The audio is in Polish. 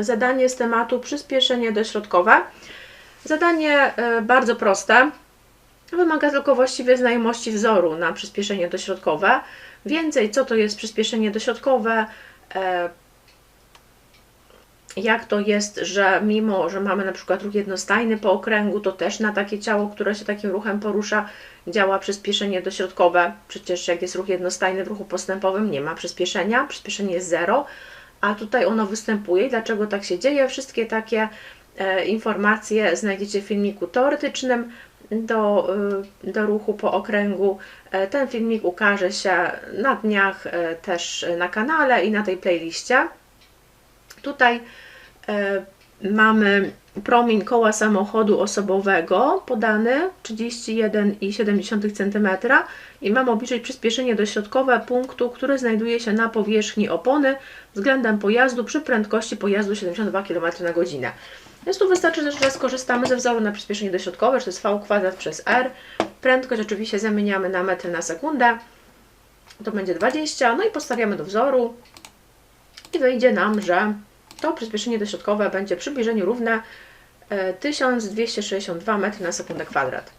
zadanie z tematu przyspieszenie dośrodkowe. Zadanie e, bardzo proste. Wymaga tylko właściwie znajomości wzoru na przyspieszenie dośrodkowe. Więcej, co to jest przyspieszenie dośrodkowe, e, jak to jest, że mimo, że mamy na przykład ruch jednostajny po okręgu, to też na takie ciało, które się takim ruchem porusza, działa przyspieszenie dośrodkowe. Przecież jak jest ruch jednostajny w ruchu postępowym, nie ma przyspieszenia, przyspieszenie jest zero, a tutaj ono występuje. Dlaczego tak się dzieje? Wszystkie takie e, informacje znajdziecie w filmiku teoretycznym do, y, do ruchu po okręgu. E, Ten filmik ukaże się na dniach e, też na kanale i na tej playliście. Tutaj mamy promień koła samochodu osobowego podany 31,7 cm i mam obliczyć przyspieszenie dośrodkowe punktu, który znajduje się na powierzchni opony względem pojazdu przy prędkości pojazdu 72 km na godzinę. Więc tu wystarczy, że skorzystamy ze wzoru na przyspieszenie dośrodkowe, że to jest v kwadrat przez r. Prędkość oczywiście zamieniamy na metry na sekundę. To będzie 20, no i postawiamy do wzoru i wyjdzie nam, że to przyspieszenie dośrodkowe będzie przybliżeniu równe e, 1262 metry na sekundę kwadrat.